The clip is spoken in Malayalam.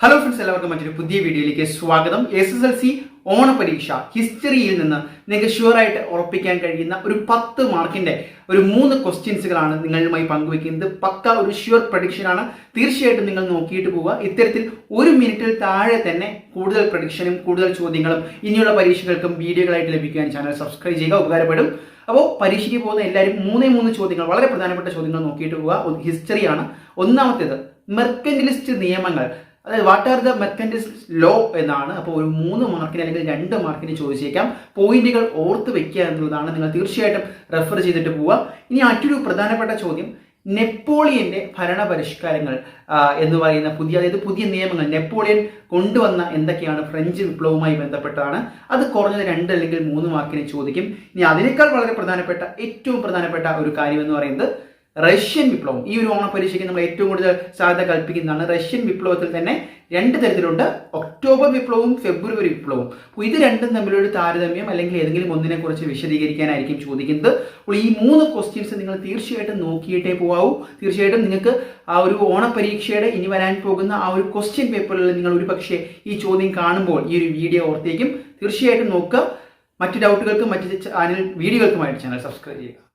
ഹലോ ഫ്രണ്ട്സ് എല്ലാവർക്കും മറ്റൊരു പുതിയ വീഡിയോയിലേക്ക് സ്വാഗതം. എസ് എസ് എൽ സി ഓണപരീക്ഷ ഹിസ്റ്ററിയിൽ നിന്ന് നിങ്ങൾക്ക് ഷുവറായിട്ട് ഉറപ്പിക്കാൻ കഴിയുന്ന ഒരു പത്ത് മാർക്കിന്റെ ഒരു മൂന്ന് ക്വസ്റ്റ്യൻസുകളാണ് നിങ്ങളുമായി പങ്കുവെക്കുന്നത് പക്ക ഒരു ഷുവർ പ്രഡിക്ഷനാണ് തീർച്ചയായിട്ടും നിങ്ങൾ നോക്കിയിട്ട് പോവുക. ഇത്തരത്തിൽ ഒരു മിനിറ്റിൽ താഴെ തന്നെ കൂടുതൽ പ്രഡിക്ഷനും കൂടുതൽ ചോദ്യങ്ങളും ഇനിയുള്ള പരീക്ഷകൾക്കും വീഡിയോകളായിട്ട് ലഭിക്കാൻ ചാനൽ സബ്സ്ക്രൈബ് ചെയ്യുക ഉപകാരപ്പെടും. അപ്പോൾ പരീക്ഷയ്ക്ക് പോകുന്ന എല്ലാവരും മൂന്നേ മൂന്ന് ചോദ്യങ്ങൾ വളരെ പ്രധാനപ്പെട്ട ചോദ്യങ്ങൾ നോക്കിയിട്ട് പോവുക. ഹിസ്റ്ററിയാണ് ഒന്നാമത്തേത് മെർക്കന്റലിസ്റ്റ് നിയമങ്ങൾ. അതായത് what are the merchandise law എന്നാണ്. അപ്പോൾ ഒരു മൂന്ന് മാർക്കിന് അല്ലെങ്കിൽ രണ്ട് മാർക്കിന് ചോദിച്ചേക്കാം. പോയിന്റുകൾ ഓർത്ത് വെക്കുക എന്നുള്ളതാണ് നിങ്ങൾ തീർച്ചയായിട്ടും റെഫർ ചെയ്തിട്ട് പോവുക. ഇനി മറ്റൊരു പ്രധാനപ്പെട്ട ചോദ്യം. നെപ്പോളിയന്റെ ഭരണ പരിഷ്കാരങ്ങൾ എന്ന് പറയുന്ന പുതിയ അതായത് പുതിയ നിയമങ്ങൾ നെപ്പോളിയൻ കൊണ്ടുവന്ന എന്തൊക്കെയാണ്? ഫ്രഞ്ച് വിപ്ലവവുമായി ബന്ധപ്പെട്ടതാണ്. അത് കുറഞ്ഞത് രണ്ട് അല്ലെങ്കിൽ മൂന്ന് മാർക്കിനെ ചോദിക്കും. ഇനി അതിനേക്കാൾ വളരെ പ്രധാനപ്പെട്ട ഏറ്റവും പ്രധാനപ്പെട്ട ഒരു കാര്യം എന്ന് പറയുന്നത് റഷ്യൻ വിപ്ലവം. ഈ ഒരു ഓണപരീക്ഷയ്ക്ക് നമ്മൾ ഏറ്റവും കൂടുതൽ സാധ്യത കൽപ്പിക്കുന്നതാണ്. റഷ്യൻ വിപ്ലവത്തിൽ തന്നെ രണ്ട് തരത്തിലുണ്ട്. ഒക്ടോബർ വിപ്ലവവും ഫെബ്രുവരി വിപ്ലവവും. അപ്പോൾ ഇത് രണ്ടും തമ്മിലൊരു താരതമ്യം അല്ലെങ്കിൽ ഏതെങ്കിലും ഒന്നിനെ കുറിച്ച് വിശദീകരിക്കാനായിരിക്കും ചോദിക്കുന്നത്. അപ്പോൾ ഈ മൂന്ന് ക്വസ്റ്റ്യൻസ് നിങ്ങൾ തീർച്ചയായിട്ടും നോക്കിയിട്ടേ പോകാവൂ തീർച്ചയായിട്ടും നിങ്ങൾക്ക് ആ ഒരു ഓണപരീക്ഷയുടെ ഇനി വരാൻ പോകുന്ന ആ ഒരു ക്വസ്റ്റ്യൻ പേപ്പറിൽ നിങ്ങൾ ഒരു പക്ഷേ ഈ ചോദ്യം കാണുമ്പോൾ ഈ ഒരു വീഡിയോ ഓർത്തേക്കും. തീർച്ചയായിട്ടും നോക്കുക. മറ്റു ഡൗട്ടുകൾക്കും മറ്റ് ചാനൽ വീഡിയോകൾക്കുമായിട്ട് ചാനൽ സബ്സ്ക്രൈബ് ചെയ്യുക.